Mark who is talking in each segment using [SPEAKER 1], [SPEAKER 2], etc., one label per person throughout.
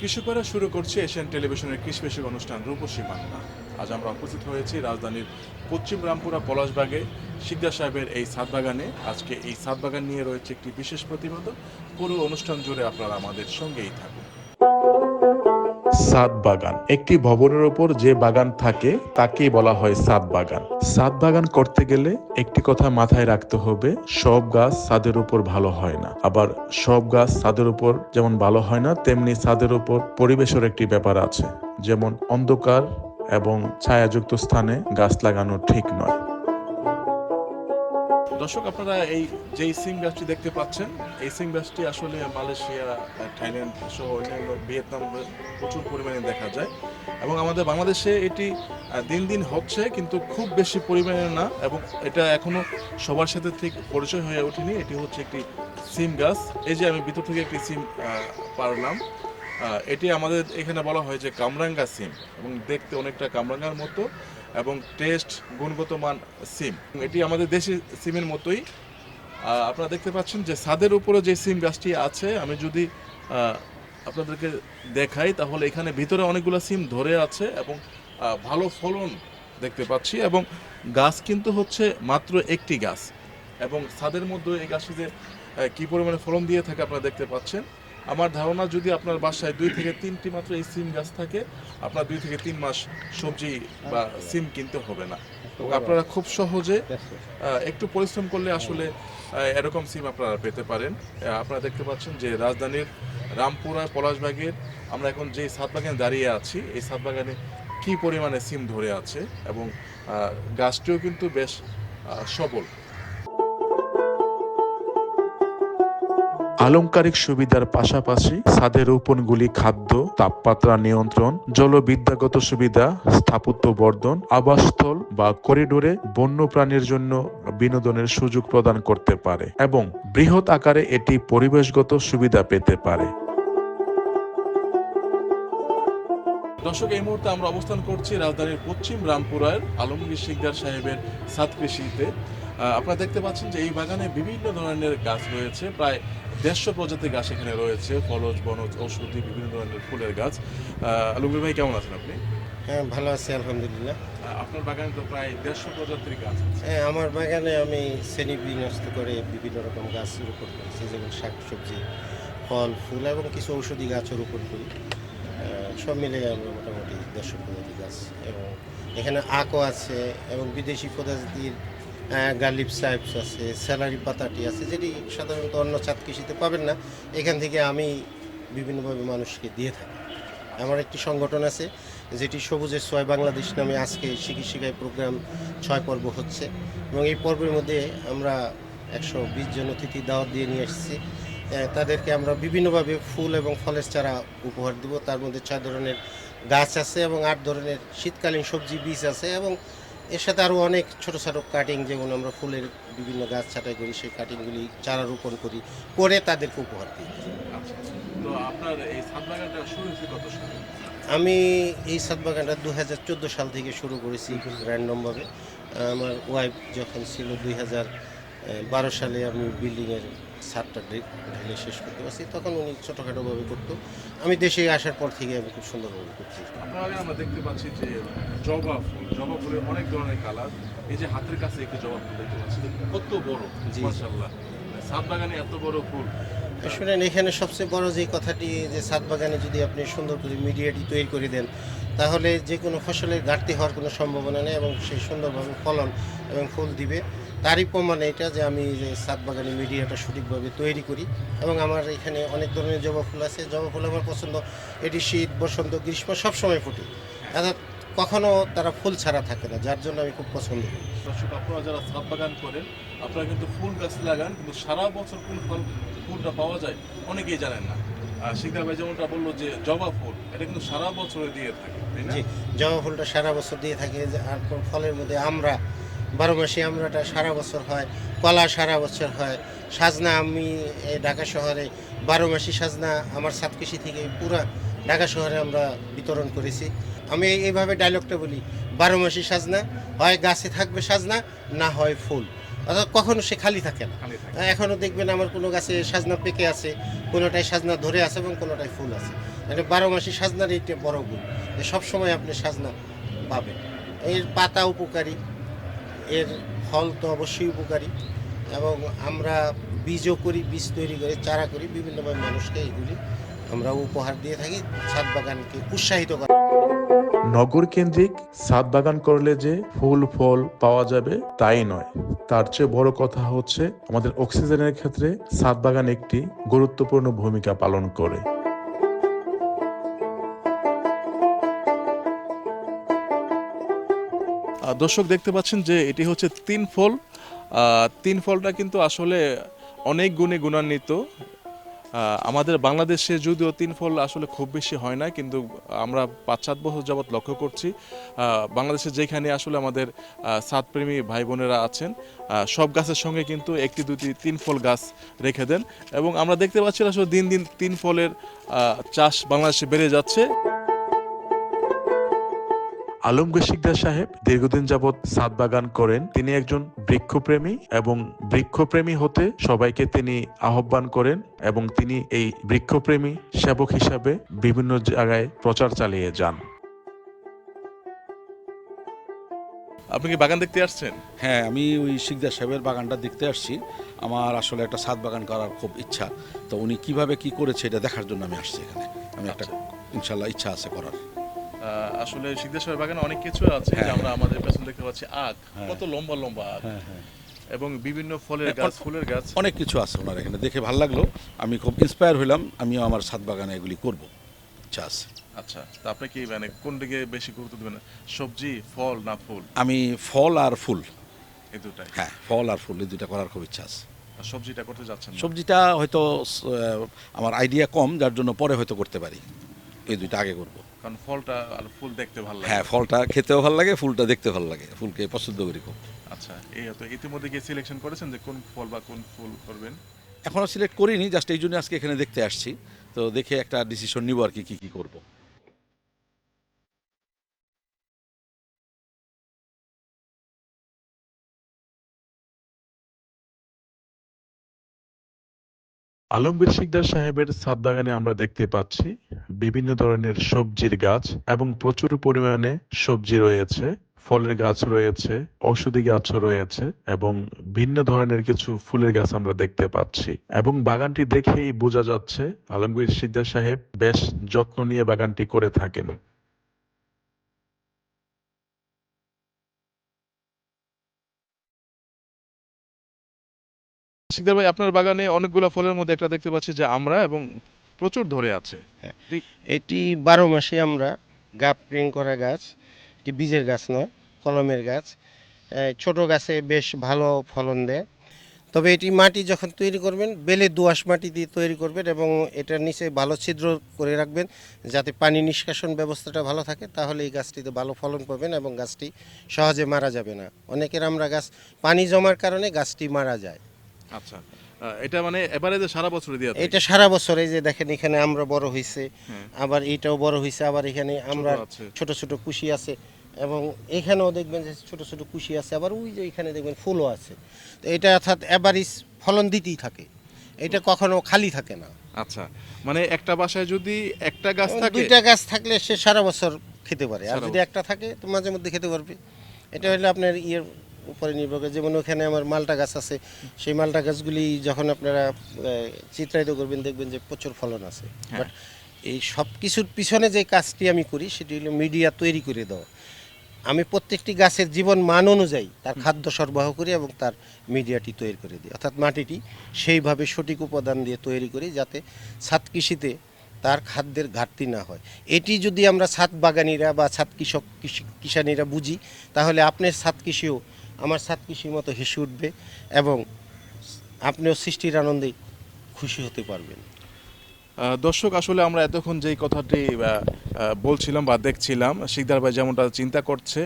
[SPEAKER 1] কৃষকেরা শুরু করছে এশিয়ান টেলিভিশনের কৃষি বিষয়ক অনুষ্ঠান রূপসী বাংলা। আজ আমরা উপস্থিত হয়েছি রাজধানীর পশ্চিম রামপুরা পলাশবাগে। শিকদার সাহেবের এই সাত বাগানে আজকে এই সাত বাগান নিয়ে রয়েছে একটি বিশেষ প্রতিবেদন। পুরো অনুষ্ঠান জুড়ে আপনারা আমাদের সঙ্গেই থাকুন। সাত বাগান। একটি ভবনের ওপর যে বাগান থাকে, তাকেই বলা হয় সাত বাগান। সাত বাগান করতে গেলে একটি কথা মাথায় রাখতে হবে, সব গাছ ছাদের উপর ভালো হয় না। আবার সব গাছ ছাদের উপর যেমন ভালো হয় না, তেমনি ছাদের উপর পরিবেশের একটি ব্যাপার আছে। যেমন অন্ধকার এবং ছায়াযুক্ত স্থানে গাছ লাগানো ঠিক নয়। দর্শক, আপনারা এই যে সিম গাছটি দেখতে পাচ্ছেন, এই সিম গাছটি আসলে মালয়েশিয়া, থাইল্যান্ড সহ অন্যান্য ভিয়েতনাম প্রচুর পরিমাণে দেখা যায়। এবং আমাদের বাংলাদেশে এটি দিন দিন হচ্ছে, কিন্তু খুব বেশি পরিমাণে না। এবং এটা এখনও সবার সাথে ঠিক পরিচয় হয়ে ওঠেনি। এটি হচ্ছে একটি সিম গাছ। এই যে আমি ভিতর থেকে একটি সিম পারলাম এটি আমাদের এখানে বলা হয় যে কামরাঙ্গা সিম। এবং দেখতে অনেকটা কামরাঙ্গার মতো। এবং টেস্ট গুণগত মান সিম এটি আমাদের দেশি সিমের মতোই। আপনারা দেখতে পাচ্ছেন যে ছাদের উপরে যে সিম গাছটি আছে, আমি যদি আপনাদেরকে দেখাই, তাহলে এখানে ভিতরে অনেকগুলো সিম ধরে আছে এবং ভালো ফলন দেখতে পাচ্ছি এবং গাছ কিন্তু হচ্ছে মাত্র একটি গাছ। এবং ছাদের মধ্যে এই গাছটি যে কি পরিমাণে ফলন দিয়ে থাকে আপনারা দেখতে পাচ্ছেন। আমার ধারণা যদি আপনার বাসায় দুই থেকে তিনটি মাত্র এই সিম গাছ থাকে আপনার দুই থেকে তিন মাস সবজি বা সিম কিনতে হবে না। আপনারা খুব সহজে একটু পরিশ্রম করলে আসলে এরকম সিম আপনারা পেতে পারেন। আপনারা দেখতে পাচ্ছেন যে রাজধানীর রামপুরা পলাশবাগের আমরা এখন যে সাত বাগানে দাঁড়িয়ে আছি এই সাত বাগানে কি পরিমাণে সিম ধরে আছে এবং গাছটিও কিন্তু বেশ সবল। আলংকারিক সুবিধার পাশাপাশি ছাদের রোপণগুলি খাদ্য, তাপমাত্রা নিয়ন্ত্রণ, জলবিদ্যাগত সুবিধা, স্থাপত্য বর্ধন, আবাসস্থল বা করিডোরে বন্যপ্রাণীর জন্য বিনোদনের সুযোগ প্রদান করতে পারে এবং বৃহৎ আকারে এটি পরিবেশগত সুবিধা পেতে পারে। দর্শক, এই মুহূর্তে আমরা অবস্থান করছি রাজধানীর পশ্চিম রামপুরার আলমগীর শিকদার সাহেবের সাত কৃষিতে। আপনারা দেখতে পাচ্ছেন যে এই বাগানে বিভিন্ন ধরনের গাছ রয়েছে। প্রায় দেড়শো প্রজাতির গাছ এখানে রয়েছে। ফলজ বনজ ঔষধি বিভিন্ন ধরনের ফুলের গাছ। আলমগীর ভাই কেমন আছেন আপনি?
[SPEAKER 2] হ্যাঁ ভালো আছি আলহামদুলিল্লাহ।
[SPEAKER 1] আপনার বাগানে তো প্রায় দেড়শো প্রজাতির গাছ
[SPEAKER 2] হ্যাঁ আমার বাগানে আমি শ্রেণি বিন্যস্ত করে বিভিন্ন রকম গাছ রোপণ করেছি যেমন শাক সবজি ফল ফুল এবং কিছু ঔষধি গাছও রোপণ করি। সব মিলে আমরা মোটামুটি দেড়শো প্রজাতির গাছ এবং এখানে আকও আছে এবং বিদেশি প্রজাতির গালিব সাহেবস আছে, স্যালারি পাতাটি আছে, যেটি সাধারণত অন্য চাঁদ কৃষিতে পাবেন না। এখান থেকে আমি বিভিন্নভাবে মানুষকে দিয়ে থাকি। আমার একটি সংগঠন আছে, যেটি সবুজের ছয় বাংলাদেশ নামে আজকে শিখি প্রোগ্রাম ছয় পর্ব হচ্ছে। এবং এই পর্বের মধ্যে আমরা একশো বিশ জন অতিথি দাওয়াত দিয়ে নিয়ে এসেছি। তাদেরকে আমরা বিভিন্নভাবে ফুল এবং ফলের চারা উপহার দিব। তার মধ্যে ছয় ধরনের গাছ আছে এবং আট ধরনের শীতকালীন সবজি, বীজ আছে এবং এর সাথে আরও অনেক ছোট ছোটো কাটিং যেমন আমরা ফুলের বিভিন্ন গাছ ছাটাই করি সেই কাটিংগুলি চারা রোপণ করি করে তাদেরকে উপহার দিই।
[SPEAKER 1] আচ্ছা তো আপনার এই ছাদ বাগানটা শুরু হয়েছে কত সালে?
[SPEAKER 2] আমি এই সাত বাগানটা দু হাজার চোদ্দ সাল থেকে শুরু করেছি র্যান্ডমভাবে আমার ওয়াইফ যখন ছিল দুই হাজার বারো সালে আমি বিল্ডিংয়ের ছাদটা ঢেলে শেষ করতে পারছি। তখন উনি ছোটোখাটোভাবে করতো। আমি দেশে আসার পর থেকে আমি খুব সুন্দরভাবে করছি।
[SPEAKER 1] আপনার আমরা দেখতে পাচ্ছি যে জবা ফুল জবা ফুলের অনেক ধরনের কালার। এই যে হাতের কাছে একটি জবা ফুল দেখতে পাচ্ছি কত বড়
[SPEAKER 2] জি।
[SPEAKER 1] মাশাআল্লাহ। সাত বাগানে এত বড় ফুল।
[SPEAKER 2] শুনেন এখানে সবচেয়ে বড় যে কথাটি যে ছাদ বাগানে যদি আপনি সুন্দর করে মিডিয়াটি তৈরি করে দেন তাহলে যে কোনো ফসলের ঘাটতি হওয়ার কোনো সম্ভাবনা নেই এবং সেই সুন্দরভাবে ফলন এবং ফুল দিবে। তারই প্রমাণ এটা যে আমি যে ছাদ বাগানে মিডিয়াটা সঠিকভাবে তৈরি করি এবং আমার এখানে অনেক ধরনের জবা ফুল আছে। জবা ফুল আমার পছন্দ। এটি শীত বসন্ত গ্রীষ্ম সবসময় ফুটে। অর্থাৎ কখনো তারা ফুল ছাড়া থাকে না যার জন্য আমি খুব পছন্দ করি।
[SPEAKER 1] দর্শক আপনারা যারা ছাদ বাগান করেন আপনারা কিন্তু ফুল গাছ লাগান কিন্তু সারা বছর কোন ফল ফুলটা পাওয়া যায় অনেকেই জানেন না। আর শিকদার ভাই যেমনটা বলল যে জবা ফুল এটা কিন্তু সারা বছরে দিয়ে থাকে
[SPEAKER 2] জবা ফুলটা সারা বছর দিয়ে থাকে আর ফলের মধ্যে আমরা বারো মাসি আমরাটা সারা বছর হয় কলা সারা বছর হয়। সাজনা আমি এই ঢাকা শহরে বারো মাসি সাজনা আমার সাতকৃষি থেকে পুরা ঢাকা শহরে আমরা বিতরণ করেছি। আমি এই- এইভাবে ডায়লগটা বলি বারো মাসি সাজনা হয় গাছে থাকবে সাজনা না হয় ফুল। অর্থাৎ কখনো সে খালি থাকে না। এখনও দেখবেন আমার কোনো গাছে সাজনা পেকে আছে কোনোটায় সাজনা ধরে আছে এবং কোনোটায় ফুল আছে। মানে বারো মাসি সাজনার এইটা বড় গুণ সবসময় আপনি সাজনা পাবেন। এর পাতা উপকারী এর ফল তো অবশ্যই উপকারী এবং আমরা বীজও করি, বীজ তৈরি করে, চারা করি, বিভিন্নভাবে মানুষকে এইগুলি আমরা উপহার দিয়ে থাকি, ছাদ বাগানকে উৎসাহিত করা।
[SPEAKER 3] নগর কেন্দ্রিক ছাদ বাগান করলে যে ফুল, ফল পাওয়া যাবে, তাই নয়। তার চেয়ে বড় কথা হচ্ছে, আমাদের অক্সিজেনের ক্ষেত্রে ছাদ বাগান একটি গুরুত্বপূর্ণ ভূমিকা পালন করে।
[SPEAKER 1] দর্শক দেখতে পাচ্ছেন যে এটি হচ্ছে তিন ফল। তিন ফলটা কিন্তু আসলে অনেক গুণে গুণান্বিত। আমাদের বাংলাদেশে যদিও তিন ফল আসলে খুব বেশি হয় না, কিন্তু আমরা পাঁচ সাত বছর যাবৎ লক্ষ্য করছি। বাংলাদেশে যেখানে আসলে আমাদের সাতপ্রেমী ভাই বোনেরা আছেন সব গাছের সঙ্গে কিন্তু একটি, দুটি, তিন ফল গাছ রেখে দেন। এবং আমরা দেখতে পাচ্ছি আসলে দিন দিন তিন ফলের চাষ বাংলাদেশে বেড়ে যাচ্ছে।
[SPEAKER 3] আলমগীর শিকদার সাহেব দীর্ঘদিন যাবৎ ছাদ বাগান করেন। তিনি একজন বৃক্ষপ্রেমী এবং বৃক্ষপ্রেমী হতে সবাইকে তিনি আহ্বান করেন এবং তিনি এই বৃক্ষপ্রেমী সেবক হিসাবে বিভিন্ন জায়গায় প্রচার চালিয়ে যান।
[SPEAKER 1] আপনি কি বাগান দেখতে আসছেন?
[SPEAKER 4] হ্যাঁ আমি ওই শিকদার সাহেবের বাগানটা দেখতে আসছি। আমার আসলে একটা ছাদ বাগান করার খুব ইচ্ছা। তো উনি কীভাবে কি করেছে এটা দেখার জন্য আমি আসছি এখানে। আমি একটা ইনশাল্লাহ ইচ্ছা আছে করার।
[SPEAKER 1] আসলে সিদ্ধেশ্বর বাগানে অনেক কিছু আছে যে
[SPEAKER 4] হ্যাঁ।
[SPEAKER 1] আমরা আমাদের পেছনে দেখতে পাচ্ছি আখ।
[SPEAKER 4] হ্যাঁ।
[SPEAKER 1] কত লম্বা লম্বা আখ।
[SPEAKER 4] হ্যাঁ
[SPEAKER 1] এবং বিভিন্ন ফলের গাছ ফুলের গাছ।
[SPEAKER 4] অনেক কিছু আছে ওনার এখানে। দেখে ভালো লাগল। আমি খুব ইন্সপায়ার হইলাম। আমিও আমার ছাদ বাগানে এগুলি করব। ইচ্ছা আছে।
[SPEAKER 1] আচ্ছা তা আপনি কি মানে কোন দিকে বেশি গুরুত্ব দেবেন? সবজি ফল না ফুল?
[SPEAKER 4] আমি ফল আর ফুল।
[SPEAKER 1] এই দুটাই।
[SPEAKER 4] হ্যাঁ ফল আর ফুল এই দুটা করার খুব ইচ্ছা আছে।
[SPEAKER 1] সবজিটা করতে যাচ্ছেন
[SPEAKER 4] সবজিটা হয়তো আমার আইডিয়া কম যার জন্য পরে হয়তো করতে পারি। এই দুইটা আগে করব।
[SPEAKER 1] কারণ ফলটা আর ফুল দেখতে ভালো লাগে।
[SPEAKER 4] হ্যাঁ ফলটা খেতেও ভালো লাগে ফুলটা দেখতে ভালো লাগে ফুলকে পছন্দ করি খুব।
[SPEAKER 1] আচ্ছা এই তো ইতিমধ্যে গিয়ে সিলেকশন করেছেন যে কোন ফল বা কোন ফুল করবেন।
[SPEAKER 4] এখনও সিলেক্ট করিনি জাস্ট এই জন্য আজকে এখানে দেখতে আসছি। তো দেখে একটা ডিসিশন নিব আর কি কী কী করব।
[SPEAKER 3] আলমগীর শিকদার সাহেবের ছাদ বাগানে আমরা দেখতে পাচ্ছি বিভিন্ন ধরনের সবজির গাছ এবং প্রচুর পরিমাণে সবজি রয়েছে, ফলের গাছ রয়েছে, ঔষধি গাছও রয়েছে এবং ভিন্ন ধরনের কিছু ফুলের গাছ আমরা দেখতে পাচ্ছি। এবং বাগানটি দেখেই বোঝা যাচ্ছে আলমগীর শিকদার সাহেব বেশ যত্ন নিয়ে বাগানটি করে থাকেন।
[SPEAKER 1] শিকদার ভাই আপনার বাগানে অনেকগুলো ফলের মধ্যে একটা দেখতে পাচ্ছি যে আমরা এবং প্রচুর ধরে আছে।
[SPEAKER 2] এটি বারো মাসে আমরা গাপ প্রিং করা গাছ এটি বীজের গাছ নয় কলমের গাছ। ছোট গাছে বেশ ভালো ফলন দেয়। তবে এটি মাটি যখন তৈরি করবেন বেলে দোআঁশ মাটি দিয়ে তৈরি করবেন এবং এটার নিচে ভালো ছিদ্র করে রাখবেন যাতে পানি নিষ্কাশন ব্যবস্থাটা ভালো থাকে তাহলে এই গাছটিতে ভালো ফলন পাবেন এবং গাছটি সহজে মারা যাবে না। অনেকের আমরা গাছ পানি জমার কারণে গাছটি মারা যায়।
[SPEAKER 1] আচ্ছা। এটা মানে এবারে যে সারা বছর দিয়ে
[SPEAKER 2] এটা সারা বছর এই যে দেখেন এখানে আমরা বড় হয়েছে
[SPEAKER 1] হ্যাঁ।
[SPEAKER 2] আবার এটাও বড় হয়েছে আবার এখানে আমরা। ছোট ছোট কুশি আছে এবং এখানেও দেখবেন যে ছোট ছোট কুশি আছে আবার ওই যে এখানে দেখবেন ফুলও আছে। তো এটা অর্থাৎ এভারেজ ফলন দিতেই থাকে। এটা কখনো খালি থাকে না।
[SPEAKER 1] আচ্ছা মানে একটা বাসায় যদি একটা গাছ থাকে
[SPEAKER 2] দুইটা গাছ থাকলে সে সারা বছর খেতে পারে আর যদি একটা থাকে তো মাঝে মধ্যে খেতে পারবে। এটা হলো আপনার ইয়ের উপরে নির্ভর করে যেমন ওখানে আমার মালটা গাছ আছে সেই মালটা গাছগুলি যখন আপনারা চিত্রায়িত করবেন দেখবেন যে প্রচুর ফলন আছে।
[SPEAKER 1] হ্যাঁ।
[SPEAKER 2] বাট এই সব কিছুর পিছনে যে কাজটি আমি করি সেটি হলো মিডিয়া তৈরি করে দেওয়া। আমি প্রত্যেকটি গাছের জীবন মান অনুযায়ী তার খাদ্য সরবরাহ করি এবং তার মিডিয়াটি তৈরি করে দিই। অর্থাৎ মাটিটি সেইভাবে সঠিক উপাদান দিয়ে তৈরি করি যাতে ছাদ কৃষিতে তার খাদ্যের ঘাটতি না হয়। এটি যদি আমরা ছাদ বাগানিরা বা ছাদ কৃষক কৃষি কিষানীরা বুঝি তাহলে আপনার ছাদ কৃষিও আমার ছাদ কৃষির মতো হেসে উঠবে এবং আপনিও সৃষ্টির আনন্দে খুশি হতে পারবেন।
[SPEAKER 1] দর্শক, আসলে আমরা এতক্ষণ যেই কথাটি বলছিলাম বা দেখছিলাম, শিকদার ভাই যেমনটা চিন্তা করছে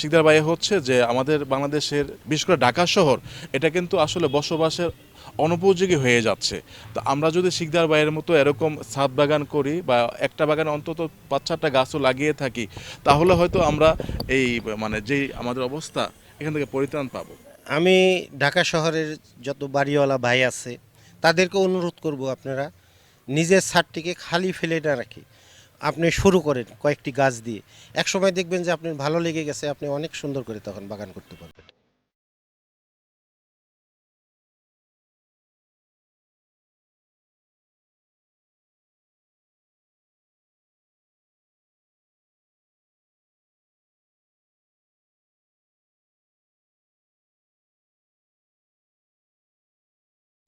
[SPEAKER 1] শিকদার ভাই হচ্ছে যে আমাদের বাংলাদেশের, বিশেষ করে ঢাকা শহর, এটা কিন্তু আসলে বসবাসের অনুপযোগী হয়ে যাচ্ছে। তো আমরা যদি শিকদার ভাইয়ের মতো এরকম ছাদ বাগান করি বা একটা বাগানে অন্তত পাঁচ চারটা গাছও লাগিয়ে থাকি, তাহলে হয়তো আমরা এই মানে যেই আমাদের অবস্থা এখান থেকে পরিত্রাণ পাবো?
[SPEAKER 2] আমি ঢাকা শহরের যত বাড়িওয়ালা ভাই আছে, তাদেরকে অনুরোধ করব আপনারা নিজের ছাদটিকে খালি ফেলে না রাখি। আপনি শুরু করেন কয়েকটি গাছ দিয়ে। একসময় দেখবেন যে আপনি ভালো লেগে গেছে, আপনি অনেক সুন্দর করে তখন বাগান করতে পারবেন।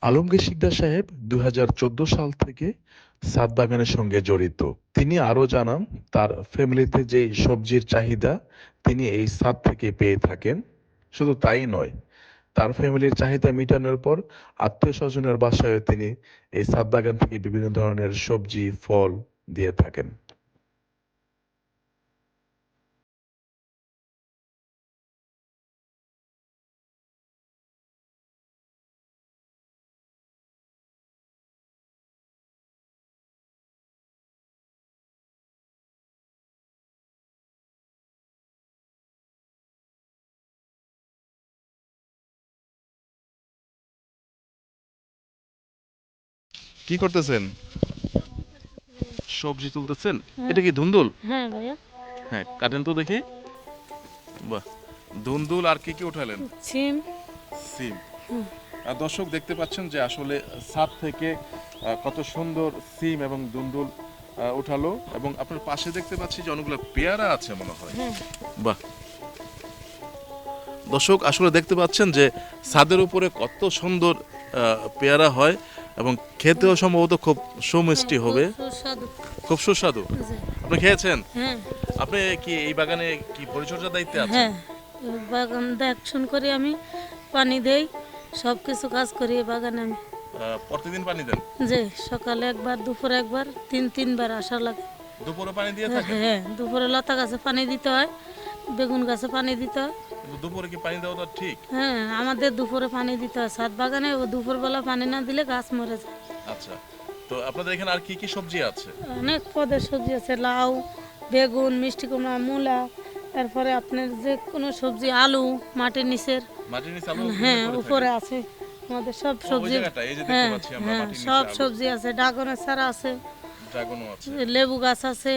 [SPEAKER 3] আলমগীর শিকদার সাহেব দু হাজার চোদ্দ সাল থেকে সাত বাগানের সঙ্গে জড়িত। তিনি আরও জানান, তার ফ্যামিলিতে যে সবজির চাহিদা, তিনি এই সাত থেকে পেয়ে থাকেন। শুধু তাই নয়, তার ফ্যামিলির চাহিদা মেটানোর পর আত্মীয় স্বজনের বাসায় তিনি এই সাত বাগান থেকে বিভিন্ন ধরনের সবজি, ফল দিয়ে থাকেন।
[SPEAKER 1] কি করতেছেন? সবজি তুলতেছেন? এটা কি ধুন্দুল?
[SPEAKER 5] হ্যাঁ ভাইয়া।
[SPEAKER 1] হ্যাঁ কাটেন তো দেখি। বাহ ধুন্দুল আর কি কি উঠালেন?
[SPEAKER 5] সিম।
[SPEAKER 1] সিম। আর দর্শক দেখতে পাচ্ছেন যে আসলে ছাদ থেকে কত সুন্দর সিম এবং দুন্দুল উঠালো এবং আপনার পাশে দেখতে পাচ্ছি যে অনেকগুলো পেয়ারা আছে মনে হয়। বাহ। দর্শক আসলে দেখতে পাচ্ছেন যে ছাদের উপরে কত সুন্দর আহ, পেয়ারা হয়। এবং খেতেও সম্ভবত খুব সুমিষ্টি হবে।
[SPEAKER 5] খুব সুস্বাদু।
[SPEAKER 1] আপনি খেয়েছেন?
[SPEAKER 5] হ্যাঁ।
[SPEAKER 1] আপনি কি এই বাগানে কি পরিচর্যা দায়িত্বে আছেন?
[SPEAKER 5] হ্যাঁ। বাগান দেখশন করি আমি পানি দেই সব কিছু কাজ করি বাগানে আমি।
[SPEAKER 1] প্রতিদিন পানি দেন?
[SPEAKER 5] যে সকালে একবার দুপুরে একবার তিন তিনবার আসা লাগে।
[SPEAKER 1] দুপুরে পানি দিয়ে
[SPEAKER 5] হ্যাঁ,
[SPEAKER 1] থাকেন?
[SPEAKER 5] হ্যাঁ দুপুরে লতা গাছে পানি দিতে হয় বেগুন গাছে পানি দিতে হয়।
[SPEAKER 1] দুপুরে কি পানি দেওয়াটা ঠিক?
[SPEAKER 5] হ্যাঁ আমাদের দুপুরে পানি দিতে হয়। সাত বাগানে ও দুপুরবেলা পানি না দিলে গাছ মরে যায়।
[SPEAKER 1] আচ্ছা তো আপনাদের এখানে আর কি কি সবজি আছে?
[SPEAKER 5] অনেক পদের সবজি আছে লাউ বেগুন মিষ্টি কুমড়া মূলা তারপরে আপনার যে কোনো সবজি আলু মাটির নিচের।
[SPEAKER 1] মাটির নিচে আলু
[SPEAKER 5] হ্যাঁ উপরে আছে। আমাদের সব সবজি। হ্যাঁ হ্যাঁ সব সবজি আছে ড্রাগনের চারা আছে।
[SPEAKER 1] ড্রাগনও আছে।
[SPEAKER 5] লেবু গাছ আছে।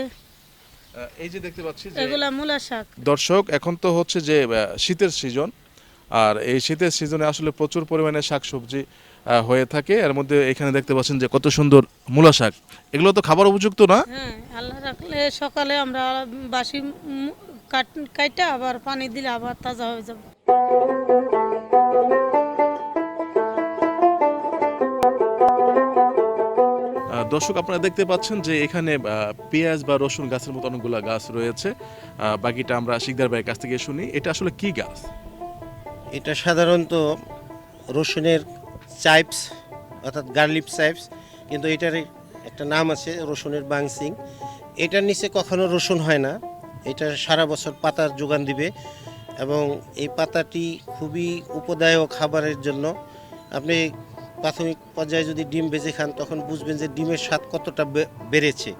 [SPEAKER 1] এই যে দেখতে পাচ্ছি যে
[SPEAKER 5] এগুলা মূলা শাক।
[SPEAKER 1] দর্শক এখন তো হচ্ছে যে শীতের সিজন। আর এই শীতের সিজনে আসলে প্রচুর পরিমাণে শাকসবজি আহ, হয়ে থাকে। এর মধ্যে এখানে দেখতে পাচ্ছেন যে কত সুন্দর মূলা শাক। এগুলো তো খাবার উপযুক্ত না?
[SPEAKER 5] হ্যাঁ আল্লাহ রাখলে সকালে আমরা বাসি কাট কাইটা আবার পানি দিলে আবার তাজা হয়ে যাবে।
[SPEAKER 1] দর্শক, আপনারা দেখতে পাচ্ছেন যে এখানে পেঁয়াজ বা রসুন গাছের মতো অনেকগুলো গাছ রয়েছে। বাকিটা আমরা শিকদার ভাইয়ের কাছ থেকে শুনি। এটা আসলে কি গাছ?
[SPEAKER 2] এটা সাধারণত রসুনের চাইপস, অর্থাৎ গার্লিপ চাইপস, কিন্তু এটার একটা নাম আছে, রসুনের বাংসিং। এটার নিচে কখনো রসুন হয় না। এটা সারা বছর পাতার যোগান দিবে এবং এই পাতাটি খুবই উপদায়ক খাবারের জন্য। আপনি প্রাথমিক পর্যায়ে যদি ডিম বেজে খান তখন বুঝবেন যে ডিমের স্বাদ কতটা বেড়েছে।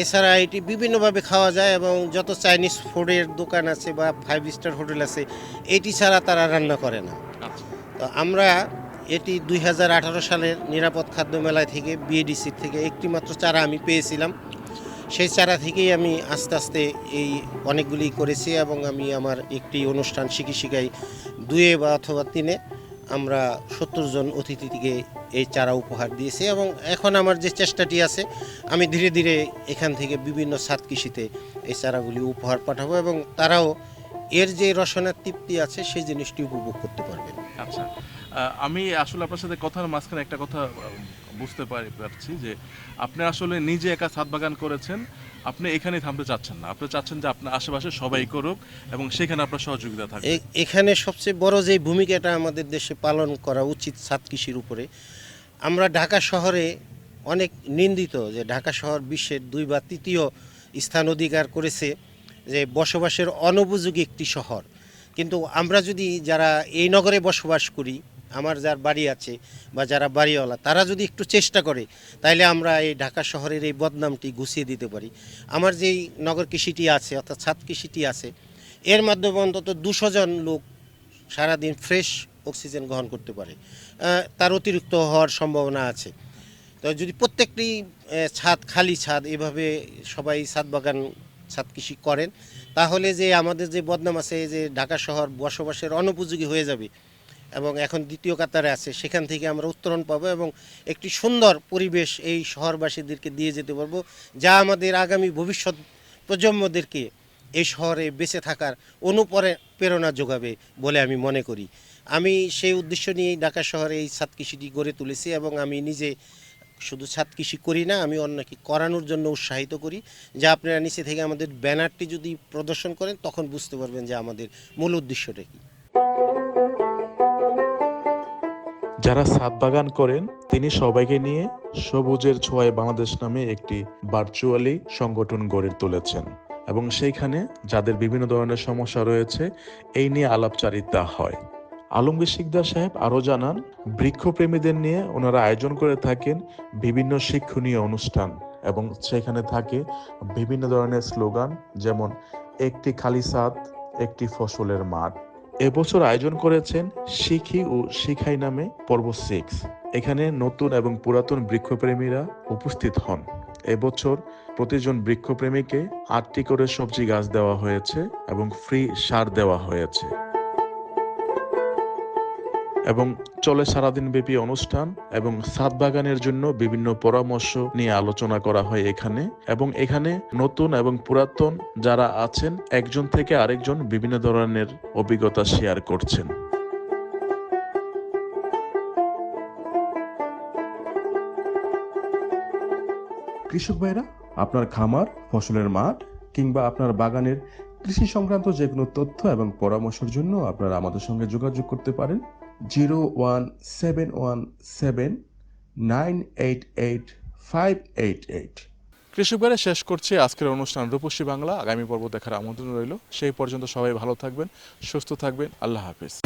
[SPEAKER 2] এছাড়া এটি বিভিন্নভাবে খাওয়া যায় এবং যত চাইনিজ ফুডের দোকান আছে বা ফাইভ স্টার হোটেল আছে এটি ছাড়া তারা রান্না করে না।
[SPEAKER 1] আচ্ছা।
[SPEAKER 2] তো আমরা এটি দুই হাজার আঠারো সালের নিরাপদ খাদ্য মেলায় থেকে বিএডিসির থেকে একটি মাত্র চারা আমি পেয়েছিলাম। সেই চারা থেকেই আমি আস্তে আস্তে এই অনেকগুলি করেছি এবং আমি আমার একটি অনুষ্ঠান শিখি শিখাই দুয়ে বা অথবা তিনে আমরা সত্তর জন অতিথিকে এই চারা উপহার দিয়েছি এবং এখন আমার যে চেষ্টাটি আছে, আমি ধীরে ধীরে এখান থেকে বিভিন্ন সাত কৃষিতে এই চারাগুলি উপহার পাঠাবো এবং তারাও এর যে রসনার তৃপ্তি আছে, সেই জিনিসটি উপভোগ করতে পারবেন।
[SPEAKER 1] আচ্ছা আমি আসলে আপনার সাথে কথার মাঝখানে একটা কথা বুঝতে পারি, পারছি যে আপনি আসলে নিজে একা ছাদ বাগান করেছেন, আপনি এখানে থামতে চাচ্ছেন না। আপনি চাচ্ছেন যে আপনার আশেপাশে সবাই করুক এবং সেখানে আপনার সহযোগিতা থাকবে।
[SPEAKER 2] এ- এখানে সবচেয়ে বড় যে ভূমিকাটা আমাদের দেশে পালন করা উচিত ছাদ কৃষির উপরে, আমরা ঢাকা শহরে অনেক নিন্দিত যে ঢাকা শহর বিশ্বের দুই বা তৃতীয় স্থান অধিকার করেছে যে বসবাসের অনুপযোগী একটি শহর। কিন্তু আমরা যদি যারা এই নগরে বসবাস করি আমার যার বাড়ি আছে বা যারা বাড়িওয়ালা, তারা যদি একটু চেষ্টা করে তাহলে আমরা এই ঢাকা শহরের এই বদনামটি গুছিয়ে দিতে পারি। আমার যেই নগর কৃষিটি আছে, অর্থাৎ ছাদ কৃষিটি আছে, এর মাধ্যমে অন্তত দুশো জন লোক সারাদিন ফ্রেশ অক্সিজেন গ্রহণ করতে পারে। তার অতিরিক্ত হওয়ার সম্ভাবনা আছে। তো যদি প্রত্যেকটি ছাদ খালি ছাদ, এভাবে সবাই ছাদ বাগান, ছাদ কৃষি করেন, তাহলে যে আমাদের যে বদনাম আছে, যে ঢাকা শহর বসবাসের অনুপযোগী হয়ে যাবে এবং এখন দ্বিতীয় কাতারে আছে, সেখান থেকে আমরা উত্তরণ পাবো এবং একটি সুন্দর পরিবেশ এই শহরবাসীদেরকে দিয়ে যেতে পারব, যা আমাদের আগামী ভবিষ্যৎ প্রজন্মদেরকে এই শহরে বেঁচে থাকার অনুপরে প্রেরণা যোগাবে বলে আমি মনে করি। আমি সেই উদ্দেশ্য নিয়েই ঢাকা শহরে এই ছাদ কৃষিটি গড়ে তুলেছি এবং আমি নিজে শুধু ছাদ কৃষি করি না, আমি অন্যকে করানোর জন্য উৎসাহিত করি, যা আপনারা নিচে থেকে আমাদের ব্যানারটি যদি প্রদর্শন করেন, তখন বুঝতে পারবেন যে আমাদের মূল উদ্দেশ্যটা কী।
[SPEAKER 3] যারা ছাদ বাগান করেন, তিনি সবাইকে নিয়ে সবুজের ছোঁয়ায় বাংলাদেশ নামে একটি ভার্চুয়ালি সংগঠন গড়ে তুলেছেন। এবং সেইখানে যাদের বিভিন্ন ধরনের সমস্যা রয়েছে, এই নিয়ে আলাপচারিতা হয়। আলমগীর শিকদার সাহেব আরও জানান, বৃক্ষপ্রেমীদের নিয়ে ওনারা আয়োজন করে থাকেন বিভিন্ন শিক্ষণীয় অনুষ্ঠান এবং সেখানে থাকে বিভিন্ন ধরনের স্লোগান, যেমন, একটি খালি ছাদ, একটি ফসলের মাঠ। এবছর আয়োজন করেছেন শিখি ও শিখাই নামে পর্ব সিক্স এখানে নতুন এবং পুরাতন বৃক্ষপ্রেমীরা উপস্থিত হন। এবছর প্রতিজন বৃক্ষপ্রেমীকে আটটি করে সবজি গাছ দেওয়া হয়েছে এবং ফ্রি সার দেওয়া হয়েছে। এবং চলে সারাদিন ব্যাপী অনুষ্ঠান এবং ছাদ বাগানের জন্য বিভিন্ন পরামর্শ নিয়ে আলোচনা করা হয় এখানে। এবং এখানে নতুন এবং পুরাতন যারা আছেন, একজন থেকে আরেকজন বিভিন্ন ধরনের অভিজ্ঞতা শেয়ার করছেন।
[SPEAKER 6] কৃষক ভাইরা, আপনার খামার, ফসলের মাঠ কিংবা আপনার বাগানের কৃষি সংক্রান্ত যে কোনো তথ্য এবং পরামর্শের জন্য আপনারা আমাদের সঙ্গে যোগাযোগ করতে পারেন। Zero one seven one seven nine eight eight five eight eight.
[SPEAKER 1] কৃষকবারে শেষ করছে আজকের অনুষ্ঠান রূপসী বাংলা। আগামী পর্ব দেখার আমন্ত্রণ রইল। সেই পর্যন্ত সবাই ভালো থাকবেন, সুস্থ থাকবেন। আল্লাহ হাফিজ।